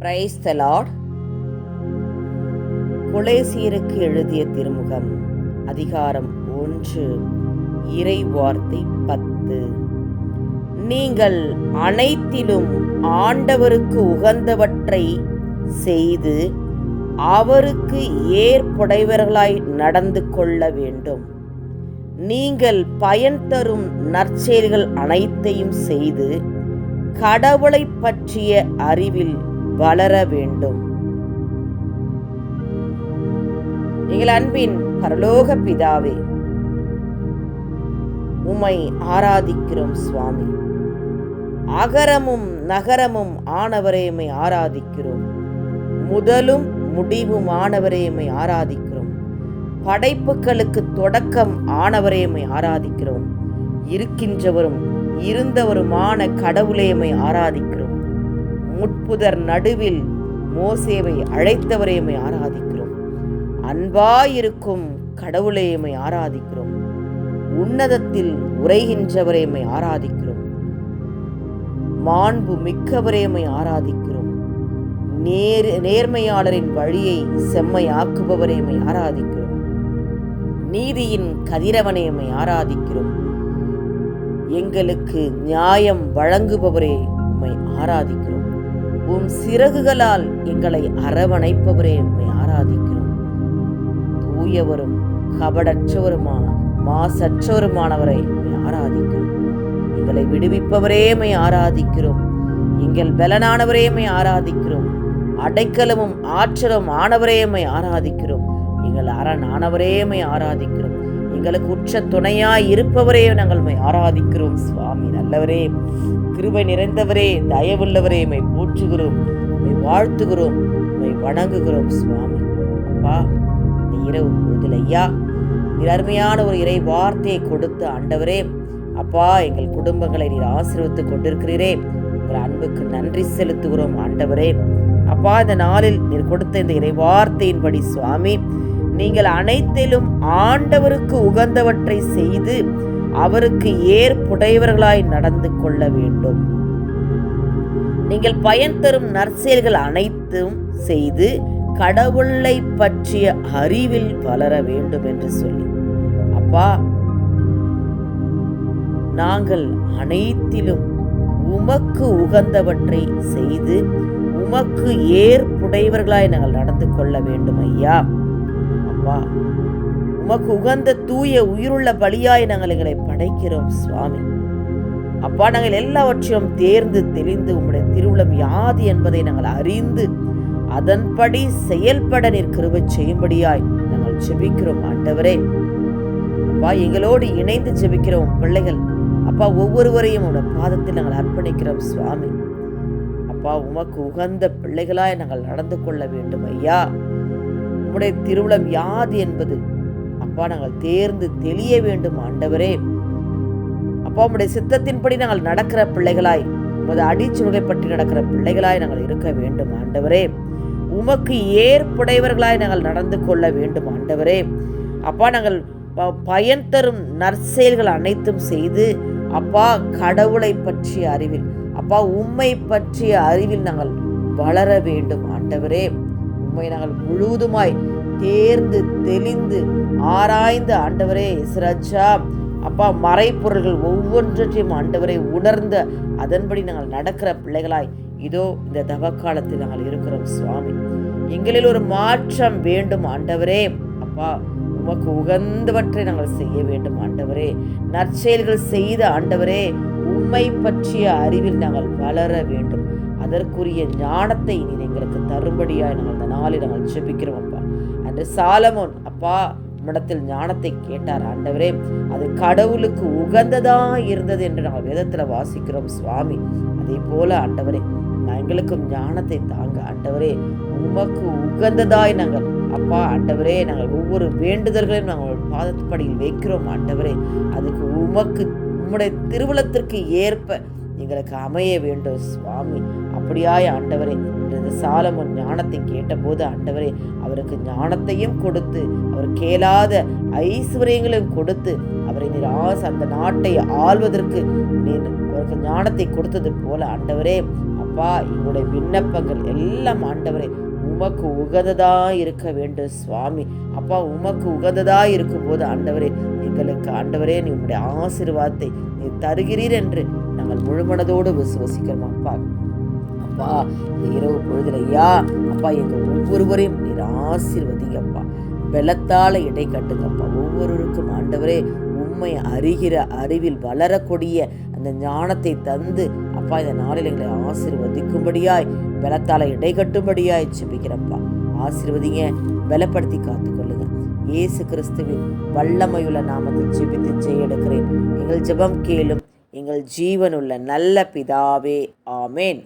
Praise the கொலேசியருக்கு எழுதிய திருமுகம் அதிகாரம் ஒன்று இறை வார்த்தை பத்து. நீங்கள் அனைத்திலும் ஆண்டவருக்கு உகந்தவற்றை செய்து அவருக்கு ஏற்புடையவர்களாய் நடந்து கொள்ள வேண்டும். நீங்கள் பயன் தரும் நற்செயல்கள் அனைத்தையும் செய்து கடவுளை பற்றிய அறிவில் வளர வேண்டும். எங்கள் அன்பின் பரலோக பிதாவே உம்மை ஆராதிக்கிறோம் சுவாமி. அகரமும் நகரமும் ஆனவரையுமை ஆராதிக்கிறோம். முதலும் முடிவும் ஆனவரையுமை ஆராதிக்கிறோம். படைப்புகளுக்கு தொடக்கம் ஆனவரையுமை ஆராதிக்கிறோம். இருக்கின்றவரும் இருந்தவருமான கடவுளேமை ஆராதிக்கிறோம். முட்புதர் நடுவில் மோசேவை அழைத்தவரையுமை ஆராதிக்கிறோம். அன்பாயிருக்கும் கடவுளேமை ஆராதிக்கிறோம். உன்னதத்தில் உரைகின்றவரையுமை ஆராதிக்கிறோம். மாண்பு மிக்கவரையுமை ஆராதிக்கிறோம். நேர் நேர்மையாளரின் வழியை செம்மையாக்குபவரையுமை ஆராதிக்கிறோம். நீதியின் கதிரவனையுமை ஆராதிக்கிறோம். எங்களுக்கு நியாயம் வழங்குபவரே உம்மை ஆராதிக்கிறோம். உம் சிறகுகளால் எங்களை அரவணைப்பவரே உம்மை ஆராதிக்கிறோம். தூயவரும் கபடற்றவருமான மாசற்றவருமானவரை உம்மை ஆராதிக்கிறோம். எங்களை விடுவிப்பவரே ஆராதிக்கிறோம். எங்கள் பலனானவரே ஆராதிக்கிறோம். அடைக்கலமும் ஆற்றலும் ஆனவரே ஆராதிக்கிறோம். எங்கள் அரணானவரே உம்மை ஆராதிக்கிறோம். எங்களுக்கு உற்ற துணையாய் இருப்பவரே நாங்கள் உம்மை ஆராதிக்கிறோம். சுவாமி நல்லவரே கிருபை நிறைந்தவரே தயவுள்ளவரே மை போற்றுகிறோம் உம்மை வாழ்த்துகிறோம் உம்மை வணங்குகிறோம். சுவாமி அப்பா இந்த இரவு பொழுதில் ஐயா. அருமையான ஒரு இறை வார்த்தையை கொடுத்து ஆண்டவரே அப்பா எங்கள் குடும்பங்களை நீர் ஆசீர்வதித்துக் கொண்டிருக்கிறீரே. உங்கள் அன்புக்கு நன்றி செலுத்துகிறோம் ஆண்டவரே. அப்பா இந்த நாளில் நீர் கொடுத்த இந்த இறை வார்த்தையின்படி சுவாமி நீங்கள் அனைத்திலும் ஆண்டவருக்கு உகந்தவற்றை செய்து அவருக்கு ஏற்புடையவர்களாய் நடந்து கொள்ள வேண்டும். நீங்கள் பயன் தரும் நற்செயல்கள் அனைத்தும் செய்து கடவுளை பற்றிய அறிவில் வளர வேண்டும் என்று சொல்லி. அப்பா நாங்கள் அனைத்திலும் உமக்கு உகந்தவற்றை செய்து உமக்கு ஏற்புடையவர்களாய் நாங்கள் நடந்து கொள்ள வேண்டும் ஐயா. அப்பா உமக்கு உகந்த தூய உயிருள்ள பலியாய் நாங்கள் எங்களை படைக்கிறோம் சுவாமி. அப்பா நாங்கள் எல்லாவற்றையும் தேர்ந்து தெளிந்து உம்முடைய திருவுளம் யாது என்பதை நாங்கள் அறிந்து அதன்படி செயல்பட நீர் கிருபை செய்யும்படியாய் நாங்கள் ஜெபிக்கிறோம் ஆண்டவரே. அப்பா எங்களோடு இணைந்து ஜெபிக்கிறோம் பிள்ளைகள். அப்பா ஒவ்வொருவரையும் உங்களோட பாதத்தில் நாங்கள் அர்ப்பணிக்கிறோம் சுவாமி. அப்பா உமக்கு உகந்த பிள்ளைகளாய் நாங்கள் நடந்து கொள்ள வேண்டும் ஐயா. உம்முடைய திருவிழம் யாது என்பது. அப்பா நாங்கள் தேர்ந்து தெளிய வேண்டும் ஆண்டவரே. அப்பா உம்முடைய சித்தத்தின்படி நாங்கள் நடக்கிற பிள்ளைகளாய் உமது அடிச்சுருகை பற்றி நடக்கிற பிள்ளைகளாய் நாங்கள் இருக்க வேண்டும் ஆண்டவரே. உமக்கு ஏற்புடையவர்களாய் நாங்கள் நடந்து கொள்ள வேண்டும் ஆண்டவரே. அப்பா நாங்கள் பயன் தரும் நற்செயல்கள் அனைத்தும் செய்து அப்பா கடவுளை பற்றிய அறிவில் அப்பா உம்மை பற்றிய அறிவில் நாங்கள் வளர வேண்டும் ஆண்டவரே. உண்மை நாங்கள் முழுவதுமாய் தேர்ந்து தெளிந்து ஆராய்ந்து ஆண்டவரே இஸ்ரஜா அப்பா மறைப்பொருள்கள் ஒவ்வொன்றையும் ஆண்டவரை உணர்ந்த அதன்படி நாங்கள் நடக்கிற பிள்ளைகளாய் இதோ இந்த தவக்காலத்தில் நாங்கள் இருக்கிறோம் சுவாமி. எங்களில் ஒரு மாற்றம் வேண்டும் ஆண்டவரே. அப்பா உமக்கு உகந்தவற்றை நாங்கள் செய்ய வேண்டும் ஆண்டவரே. நற்செயல்கள் செய்த ஆண்டவரே. உம்மை பற்றிய அறிவில் நாங்கள் வளர வேண்டும். அதற்குரிய ஞானத்தை நீர் எங்களுக்கு தரும்படியாக நாங்கள் இந்த நாளில் நாங்கள் ஜெபிக்கிறோம் அப்பா. அன்று சாலமோன் அப்பா உம்மிடத்தில் ஞானத்தை கேட்டார் ஆண்டவரே அது கடவுளுக்கு உகந்ததா இருந்தது என்று நாங்கள் வேதத்தில் வாசிக்கிறோம் சுவாமி. அதே போல ஆண்டவரே எங்களுக்கும் ஞானத்தை தாங்க ஆண்டவரே உமக்கு உகந்ததாய் நாங்கள் அப்பா ஆண்டவரே நாங்கள் ஒவ்வொரு வேண்டுதல்களையும் நாங்கள் பாதத்துப்படியில் வைக்கிறோம் ஆண்டவரே. அதுக்கு உமக்கு உம்முடைய திருவுளத்திற்கு ஏற்ப எங்களுக்கு அமைய வேண்டும் சுவாமி. அப்படியாய் ஆண்டவரே என்று சாலமோன் ஞானத்தை கேட்டபோது ஆண்டவரே அவருக்கு ஞானத்தையும் கொடுத்து அவர் கேளாத ஐஸ்வர்யங்களையும் கொடுத்து அவரை நீர் ஆசை அந்த நாட்டை ஆள்வதற்கு நீர் அவருக்கு ஞானத்தை கொடுத்தது போல ஆண்டவரே அப்பா அப்பா எங்களுடைய விண்ணப்பங்கள் எல்லாம் ஆண்டவரே உமக்கு உகந்ததா இருக்க வேண்டும் சுவாமி. அப்பா உமக்கு உகந்ததா இருக்கும்போது ஆண்டவரே எங்களுக்கு ஆண்டவரே நீ உங்களுடைய ஆசிர்வாதத்தை நீ தருகிறீர் என்று நாங்கள் முழுமனதோடு விசுவசிக்கிறோம் அப்பா. அப்பா இந்த இரவு பொழுதுல ஐயா அப்பா எங்கள் ஒவ்வொருவரையும் நீர் ஆசிர்வதிங்கப்பா வெள்ளத்தால் இடை கட்டுங்கப்பா ஒவ்வொருவருக்கும் ஆண்டவரே உண்மை அறிகிற அறிவில் வளரக்கூடிய அந்த ஞானத்தை தந்து அப்பா இந்த நாளில் எங்களை ஆசிர்வதிக்கும்படியாய் பலத்தால இடை கட்டும்படியாய் செபிக்கிறப்பா ஆசீர்வதிங்க பலப்படுத்தி காத்துக்கொள்ளுங்க. இயேசு கிறிஸ்துவின் வல்லமையுள்ள நாமத்தில் ஜெபித்து ஜெய எடுக்கிறேன். எங்கள் ஜெபம் கேளும் எங்கள் ஜீவனுள்ள நல்ல பிதாவே. ஆமேன்.